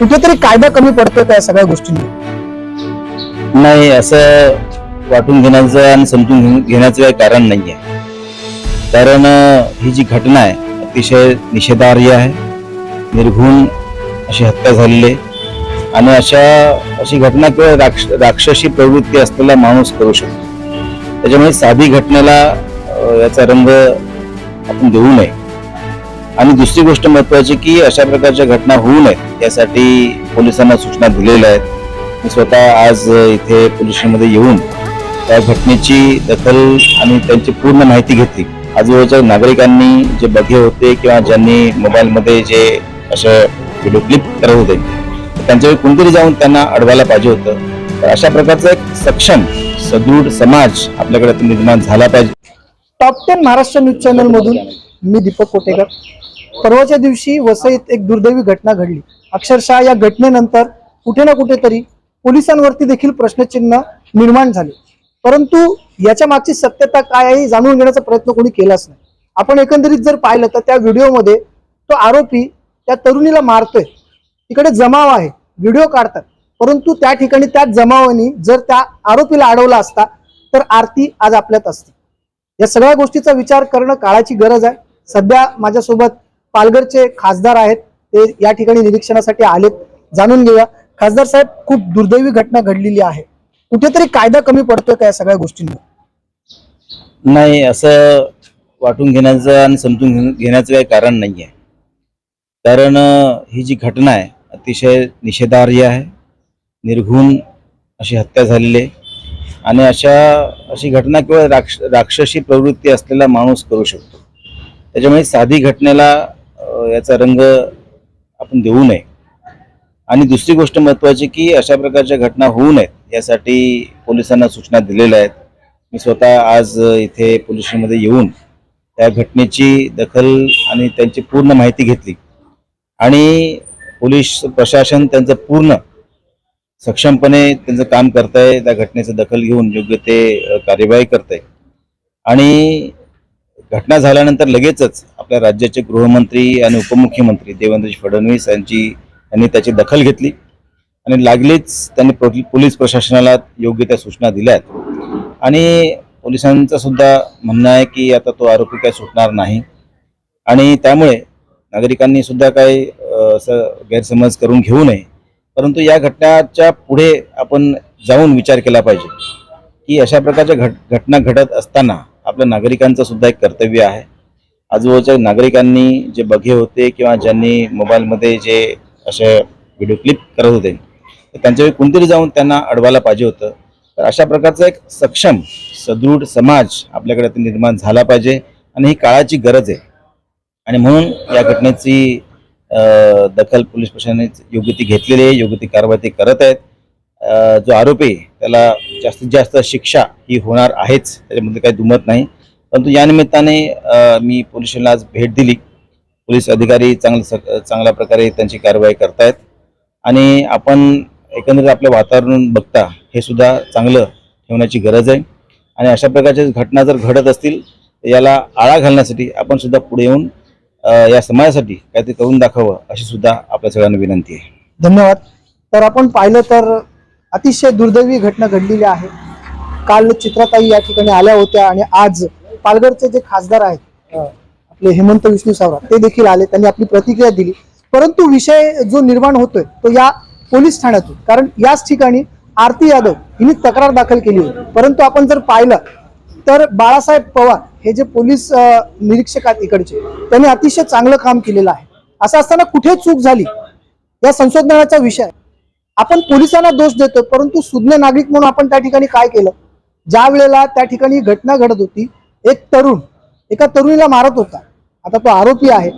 कुठेतरी कायदा कमी पडतोय त्या सगळ्या गोष्टींनी. नाही असं वाटून घेण्याचं आणि समजून घेण्याचं काही कारण नाही आहे कारण ही जी घटना आहे अतिशय निषेधार्ह आहे निर्घुण अशी हत्या झालेली आहे. आणि अशा अशी घटना किंवा राक्ष राक्षसी प्रवृत्ती असलेला माणूस करू शकतो. त्याच्यामुळे साधी घटनेला याचा रंग आपण देऊ नये. आणि दुसरी गोष्ट महत्वाची की अशा प्रकारच्या घटना होऊ नयेत यासाठी पोलिसांना सूचना दिलेल्या आहेत. मी स्वतः आज इथे पोलिसांमध्ये स्टेशनमध्ये येऊन त्या घटनेची दखल आणि त्यांची पूर्ण माहिती घेतली. आजूबाजूच्या नागरिकांनी जे बघे होते किंवा ज्यांनी मोबाईलमध्ये जे असे व्हिडिओ क्लिप करत होते त्यांच्यावर कोणतरी जाऊन त्यांना अडवायला पाहिजे होतं. तर अशा प्रकारचं एक सक्षम सदृढ समाज आपल्याकडे निर्माण झाला पाहिजे. Top ten Maharashtra news channel मधून मी दीपक कोटेकर. परवाच्या दिवशी वसईत एक दुर्दैवी घटना घडली. अक्षरशः या घटनेनंतर कुठे ना कुठेतरी पोलिसांवरती देखील प्रश्नचिन्ह निर्माण झाले. परंतु याच्या मागची सत्यता काय आहे जाणून घेण्याचा प्रयत्न कोणी केलाच नाही. आपण एकंदरीत जर पाहिलं तर त्या व्हिडिओमध्ये तो आरोपी त्या तरुणीला मारतोय. तिकडे जमाव आहे. व्हिडिओ काढतात. परंतु त्या ठिकाणी त्या जमावानी जर त्या आरोपीला अडवला असता तर आरती आज आपल्यात असते. या सगळ्या गोष्टीचा विचार करणं काळाची गरज आहे. सध्या माझ्यासोबत पालघरचे खासदार आहेत ते या ठिकाणी निरीक्षणासाठी आलेत. जाणून घेऊया. खासदार साहेब खूप दुर्दैवी घटना घडलेली आहे. कुठेतरी कायदा कमी पडतोय का या सगळ्या गोष्टींवर? नाही असं वाटून घेण्याचं आणि समजून घेण्याचं काही कारण नाही आहे कारण ही जी घटना आहे अतिशय निषेधार्ह आहे. निर्घुण अशी हत्या झालेली आहे. आणि अशा अशी घटना केवळ राक्ष राक्षसी प्रवृत्ती असलेला माणूस करू शकतो. त्याच्यामुळे साधी घटनेला याचा रंग आपण देऊ नये. आणि दुसरी गोष्ट महत्वाची की अशा प्रकारच्या घटना होऊ नयेत यासाठी पोलिसांना सूचना दिलेल्या आहेत. मी स्वतः आज इथे पोलीस स्टेशनमध्ये येऊन त्या घटनेची दखल आणि त्यांची पूर्ण माहिती घेतली. आणि पोलीस प्रशासन त्यांचं पूर्ण सक्षमपणे त्यांचं काम करत आहे त्या घटनेचं दखल घेऊन योग्य ते कार्यवाही करत आहे आणि घटना झाल्यानंतर लगेचच आपल्या राज्याचे गृहमंत्री आणि उपमुख्यमंत्री देवेंद्र फडणवीस यांची यांनी त्याची दखल घेतली. आणि लागलीच त्यांनी पोलीस प्रशासनाला योग्य त्या सूचना दिल्या आहेत आणि पोलिसांचं सुद्धा म्हणणं आहे की आता तो आरोपी काय सुटणार नाही. आणि त्यामुळे नागरिकांनी सुद्धा काही असं गैरसमज करून घेऊ नये. परंतु या घटनाच्या पुढे आपण जाऊन विचार केला पाहिजे की अशा प्रकारच्या घट घटना घडत असताना आपल्या नागरिकांचं सुद्धा एक कर्तव्य आहे. आजूबाजूच्या नागरिकांनी जे बघे होते किंवा ज्यांनी मोबाईलमध्ये जे असे व्हिडिओ क्लिप करत होते तर त्यांच्यावेळी कोणतरी जाऊन त्यांना अडवायला पाहिजे होतं. तर अशा प्रकारचा एक सक्षम सदृढ समाज आपल्याकडे निर्माण झाला पाहिजे आणि ही काळाची गरज आहे. आणि म्हणून या घटनेची दखल पोलीस प्रशासनाने योग्य ती घेतलेली आहे योग्य ती कारवाई ते करत आहेत. जो आरोपी आहे, त्याला जास्तीत जास्त शिक्षा ही होणार आहेच त्याच्यामध्ये काही दुमत नाही. परंतु या निमित्ताने मी पोलीस स्टेशनला आज भेट दिली. पोलीस अधिकारी चांगलं स- चांगल्या प्रकारे त्यांची कारवाई करतायत. आणि आपण एकंदरीत आपलं वातावरण बघता हे सुद्धा चांगलं ठेवण्याची गरज आहे. आणि अशा प्रकारच्या घटना जर घडत असतील याला आळा घालण्यासाठी आपण सुद्धा पुढे येऊन या समाजासाठी काहीतरी करून दाखवावं अशी सुद्धा आपल्या सगळ्यांना विनंती आहे. धन्यवाद. तर आपण पाहिलं तर अतिशय दुर्दैवी घटना घडलेली आहे. काल चित्राताई या ठिकाणी आल्या होत्या आणि आज पालघरचे जे खासदार आहेत आपले हेमंत विष्णू सावरा ते देखील आले त्यांनी आपली प्रतिक्रिया दिली. परंतु विषय जो निर्माण होतोय तो या पोलीस ठाण्यातून. कारण याच ठिकाणी आरती यादव हिने तक्रार दाखल केली होती. परंतु आपण जर पाहिलं तर बाळासाहेब पवार हे जे पोलीस निरीक्षक आहेत इकडचे त्यांनी अतिशय चांगलं काम केलेलं आहे. असं असताना कुठे चूक झाली? या संशोधनाचा विषय आहे. आपण पोलिसांना दोष देतो परंतु सुज्ञ नागरिक म्हणून आपण त्या ठिकाणी काय केलं? ज्या वेळेला त्या ठिकाणी घटना घडत होती एक तरुण एका तरुणीला मारत होता. आता तो आरोपी आहे.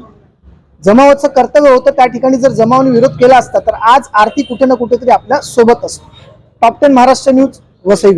जमावाचं कर्तव्य होतं त्या ठिकाणी जर जमावाने विरोध केला असता तर आज आरती कुठे ना कुठेतरी आपल्यासोबत असतो. Top ten Maharashtra news Vasai